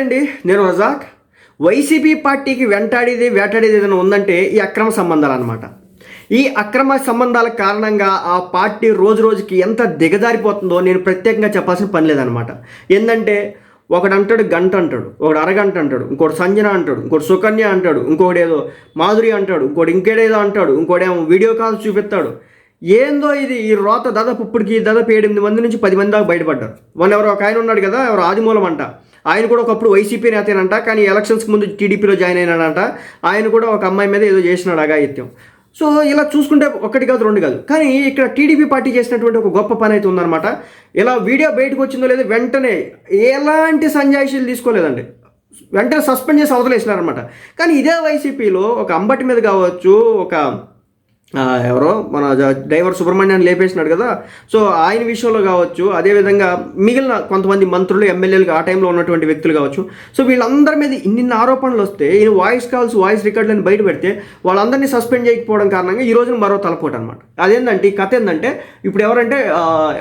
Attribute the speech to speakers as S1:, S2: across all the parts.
S1: అండి నేను రజాక్ వైసీపీ పార్టీకి వెంటాడేది వేటాడేది ఏదైనా ఉందంటే ఈ అక్రమ సంబంధాలు అనమాట ఈ అక్రమ సంబంధాల కారణంగా ఆ పార్టీ రోజు రోజుకి ఎంత దిగజారిపోతుందో నేను ప్రత్యేకంగా చెప్పాల్సిన పని లేదనమాట ఏంటంటే ఒకడు అంటాడు గంట అంటాడు ఒకడు అరగంట అంటాడు ఇంకోటి సంజన అంటాడు ఇంకోటి సుకన్య అంటాడు ఇంకోటి ఏదో మాధురి అంటాడు ఇంకోటి ఇంకేడేదో అంటాడు ఇంకోటేమో వీడియో కాల్ చూపిస్తాడు. ఏందో ఇది ఈ రోత దాదాపు ఇప్పటికి దాదాపు ఎనిమిది మంది నుంచి పది మంది దాకా బయటపడ్డారు. వాళ్ళు ఎవరో ఒక ఆయన ఉన్నాడు కదా ఎవరు ఆదిమూలం అంట. ఆయన కూడా ఒకప్పుడు వైసీపీ నేతేనంట కానీ ఎలక్షన్స్కి ముందు టీడీపీలో జాయిన్ అయినాడంట. ఆయన కూడా ఒక అమ్మాయి మీద ఏదో చేసినాడు అగాయిత్యం సో ఇలా చూసుకుంటే ఒకటి కాదు రెండు కాదు. కానీ ఇక్కడ టీడీపీ పార్టీ చేసినటువంటి ఒక గొప్ప పని అయితే ఉందన్నమాట. ఇలా వీడియో బయటకు వచ్చిందో లేదో వెంటనే ఎలాంటి సంజాయిషీలు తీసుకోలేదండి. వెంటనే సస్పెండ్ చేసి అవతలేసినారనమాట కానీ ఇదే వైసీపీలో ఒక అంబటి మీద కావచ్చు ఒక ఎవరో మన డ్రైవర్ సుబ్రహ్మణ్యాన్ని లేపేసినాడు కదా. సో ఆయన విషయంలో కావచ్చు అదేవిధంగా మిగిలిన కొంతమంది మంత్రులు ఎమ్మెల్యేలు ఆ టైంలో ఉన్నటువంటి వ్యక్తులు కావచ్చు. సో వీళ్ళందరి మీద ఇన్నిన్న ఆరోపణలు వస్తే ఈయన వాయిస్ కాల్స్ వాయిస్ రికార్డులను బయట పెడితే వాళ్ళందరినీ సస్పెండ్ చేయకపోవడం కారణంగా ఈ రోజున మరో తలపోటు అనమాట అదేంటంటే ఈ కథ ఏంటంటే ఇప్పుడు ఎవరంటే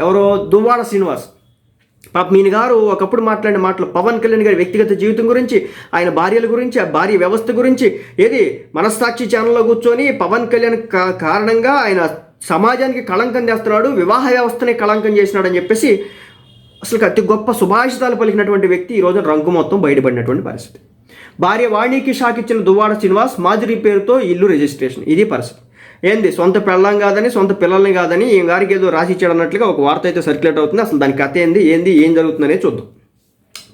S1: ఎవరో దువ్వాడ శ్రీనివాస్. పాప మీని గారు ఒకప్పుడు మాట్లాడిన మాటలు పవన్ కళ్యాణ్ గారి వ్యక్తిగత జీవితం గురించి ఆయన భార్యల గురించి ఆ భార్య వ్యవస్థ గురించి ఏది మనస్సాక్షి ఛానల్లో కూర్చొని పవన్ కళ్యాణ్ కారణంగా ఆయన సమాజానికి కళంకం చేస్తున్నాడు వివాహ వ్యవస్థని కళంకం చేసినాడు అని చెప్పేసి అసలు అతి గొప్ప సుభాషితాలు పలికినటువంటి వ్యక్తి ఈ రోజున రంగు మొత్తం బయటపడినటువంటి పరిస్థితి. భార్య వాణికి షాక్ ఇచ్చిన దువ్వాడ శ్రీనివాస్ మాదిరి పేరుతో ఇల్లు రిజిస్ట్రేషన్. ఇది పరిస్థితి. ఏంది? సొంత పెళ్ళం కాదని సొంత పిల్లల్ని కాదని ఈ గారికి ఏదో రాసి ఇచ్చాడు అన్నట్లుగా ఒక వార్త అయితే సర్క్యులేట్ అవుతుంది. అసలు దాని కథ ఏంది ఏంది ఏం జరుగుతుందనే చూద్దాం.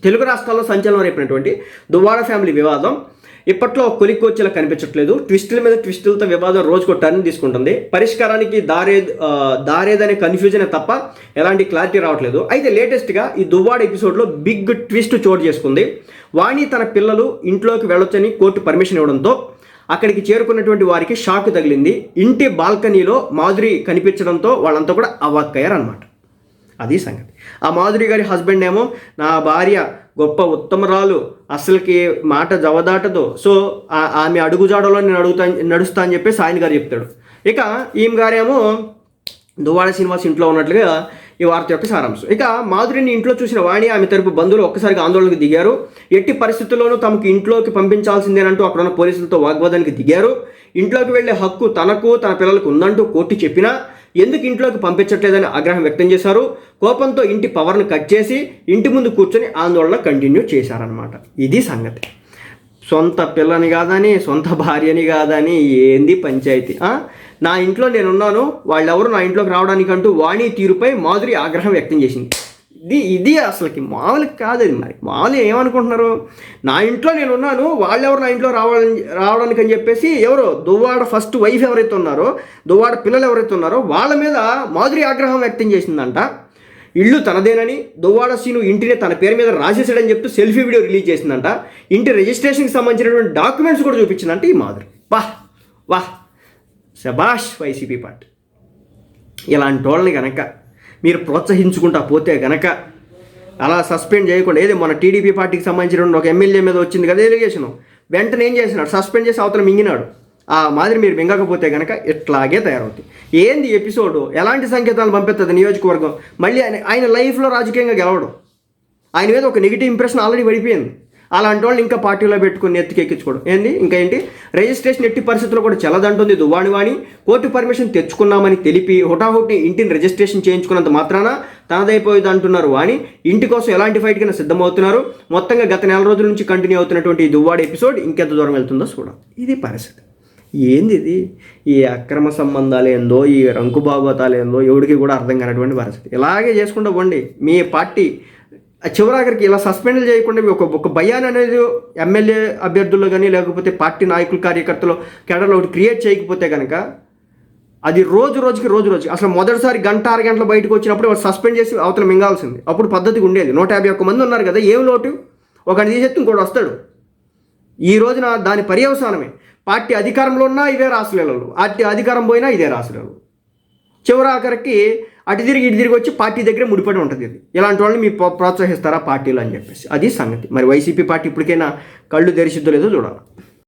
S1: తెలుగు రాష్ట్రాల్లో సంచలనం రేపినటువంటి దువ్వాడ ఫ్యామిలీ వివాదం ఇప్పట్లో కొలిక్కొచ్చేలా కనిపించట్లేదు. ట్విస్టుల మీద ట్విస్టులతో వివాదం రోజుకో టర్న్ తీసుకుంటుంది. పరిష్కారానికి దారే దారేదనే కన్ఫ్యూజనే తప్ప ఎలాంటి క్లారిటీ రావట్లేదు. అయితే లేటెస్ట్గా ఈ దువ్వాడ ఎపిసోడ్లో బిగ్ ట్విస్ట్ చోటు చేసుకుంది. వాణి తన పిల్లలు ఇంట్లోకి వెళ్ళొచ్చని కోర్టు పర్మిషన్ ఇవ్వడంతో అక్కడికి చేరుకున్నటువంటి వారికి షాక్ తగిలింది. ఇంటి బాల్కనీలో మాధురి కనిపించడంతో వాళ్ళంతా కూడా అవాక్కయ్యారనమాట అది సంగతి. ఆ మాధురి గారి హస్బెండ్ ఏమో నా భార్య గొప్ప ఉత్తమరాలు అసలుకి మాట జవదాటదు. సో ఆమె అడుగుజాడలో నేను అడుగుతా నడుస్తా అని చెప్పేసి ఆయన గారు చెప్తాడు. ఇక ఈమె గారేమో దువాడ శ్రీనివాస్ ఇంట్లో ఉన్నట్లుగా ఈ వార్త యొక్క సారాంశం. ఇక మాధురిని ఇంట్లో చూసిన వాణి ఆమె తరపు బంధువులు ఒక్కసారిగా ఆందోళనకు దిగారు. ఎట్టి పరిస్థితుల్లోనూ తమకు ఇంట్లోకి పంపించాల్సిందేనంటూ అక్కడ ఉన్న పోలీసులతో వాగ్వాదానికి దిగారు. ఇంట్లోకి వెళ్ళే హక్కు తనకు తన పిల్లలకు ఉందంటూ కోర్టు చెప్పినా ఎందుకు ఇంట్లోకి పంపించట్లేదని ఆగ్రహం వ్యక్తం చేశారు. కోపంతో ఇంటి పవర్ను కట్ చేసి ఇంటి ముందు కూర్చొని ఆందోళన కంటిన్యూ చేశారనమాట ఇది సంగతి. సొంత పిల్లని కాదని సొంత భార్యని కాదని ఏంది పంచాయతీ? నా ఇంట్లో నేనున్నాను వాళ్ళెవరు నా ఇంట్లోకి రావడానికంటూ వాణి తీరుపై మాధురి ఆగ్రహం వ్యక్తం చేసింది. ఇది ఇది అసలుకి మామూలు కాదు మరి. మామూలు ఏమనుకుంటున్నారు? నా ఇంట్లో నేను ఉన్నాను వాళ్ళెవరు నా ఇంట్లో రావాలని రావడానికి అని చెప్పేసి ఎవరు? దువ్వాడ ఫస్ట్ వైఫ్ ఎవరైతే ఉన్నారో దువ్వాడ పిల్లలు ఎవరైతే ఉన్నారో వాళ్ళ మీద మాధురి ఆగ్రహం వ్యక్తం చేసిందంట. ఇల్లు తనదేనని దువ్వాడ సీను ఇంటిని తన పేరు మీద రాసేసాడని చెప్తూ సెల్ఫీ వీడియో రిలీజ్ చేసిందంట. ఇంటి రిజిస్ట్రేషన్కి సంబంధించినటువంటి డాక్యుమెంట్స్ కూడా చూపించిందంట ఈ మాధురి. వాహ్ వాహ్. శబాష్ వైసీపీ పార్టీ. ఇలాంటి వాళ్ళని కనుక మీరు ప్రోత్సహించుకుంటా పోతే గనక అలా సస్పెండ్ చేయకుండా ఏది మన టీడీపీ పార్టీకి సంబంధించిన ఒక ఎమ్మెల్యే మీద వచ్చింది కదా ఎలిగేషను. వెంటనే ఏం చేసినాడు? సస్పెండ్ చేసి అవతల మింగినాడు. ఆ మాదిరి మీరు మింగకపోతే కనుక ఇట్లాగే తయారవుతుంది ఏంది ఎపిసోడ్? ఎలాంటి సంకేతాలు పంపిస్తుంది నియోజకవర్గం? మళ్ళీ ఆయన ఆయన లైఫ్లో రాజకీయంగా గెలవడం. ఆయన మీద ఒక నెగిటివ్ ఇంప్రెషన్ ఆల్రెడీ పడిపోయింది. అలాంటి వాళ్ళు ఇంకా పార్టీలో పెట్టుకుని ఎత్తికెక్కించుకోవడం ఏంది? ఇంకా ఏంటి? రిజిస్ట్రేషన్ ఎట్టి పరిస్థితుల్లో కూడా చెల్లదంటుంది. దువ్వాణి వాణి. కోర్టు పర్మిషన్ తెచ్చుకున్నామని తెలిపి హుటాహుటి ఇంటిని రిజిస్ట్రేషన్ చేయించుకున్నంత మాత్రాన తనదైపోయేది అంటున్నారు వాణి. ఇంటి కోసం ఎలాంటి ఫైట్ కింద సిద్ధమవుతున్నారు. మొత్తంగా గత నెల రోజుల నుంచి కంటిన్యూ అవుతున్నటువంటి ఈ దువ్వాడి ఎపిసోడ్ ఇంకెంత దూరం వెళ్తుందో చూడాలి. ఇది పరిస్థితి. ఏంది ఇది ఈ అక్రమ సంబంధాలు ఏందో ఈ రంకు భాగవతాలు ఏందో ఎవడికి కూడా అర్థం కానటువంటి పరిస్థితి. ఇలాగే చేసుకుంటూ పోండి. మీ పార్టీ చివరాఖరికి ఇలా సస్పెండ్ చేయకుండా మీ ఒక ఒక భయాన్ని అనేది ఎమ్మెల్యే అభ్యర్థుల్లో కానీ లేకపోతే పార్టీ నాయకులు కార్యకర్తలు కేడర్లో ఒకటి క్రియేట్ చేయకపోతే కనుక అది రోజు రోజుకి రోజు రోజుకి అసలు మొదటిసారి గంట ఆరు గంటల బయటకు వచ్చినప్పుడు సస్పెండ్ చేసి అవతల మింగాల్సింది. అప్పుడు పద్ధతిగా ఉండేది. నూట యాభై ఒక్క మంది ఉన్నారు కదా ఏం లోటు? ఒకటి తీసేస్తే ఇంకోటి వస్తాడు. ఈ రోజున దాని పర్యవసానమే. పార్టీ అధికారంలో ఉన్నా ఇదే రాసులేళ్ళు పార్టీ అధికారం పోయినా ఇదే రాసులేలు చివరి ఆఖరికి అటు తిరిగి ఇటు తిరిగి వచ్చి పార్టీ దగ్గర ముడిపడి ఉంటుంది ఇది. ఇలాంటి వాళ్ళని మీ ప్రోత్సహిస్తారా ప్రోత్సహిస్తారా పార్టీలు అని చెప్పేసి. అది సంగతి. మరి వైసీపీ పార్టీ ఇప్పటికైనా కళ్ళు తెరిచిద్దో లేదో చూడాలి.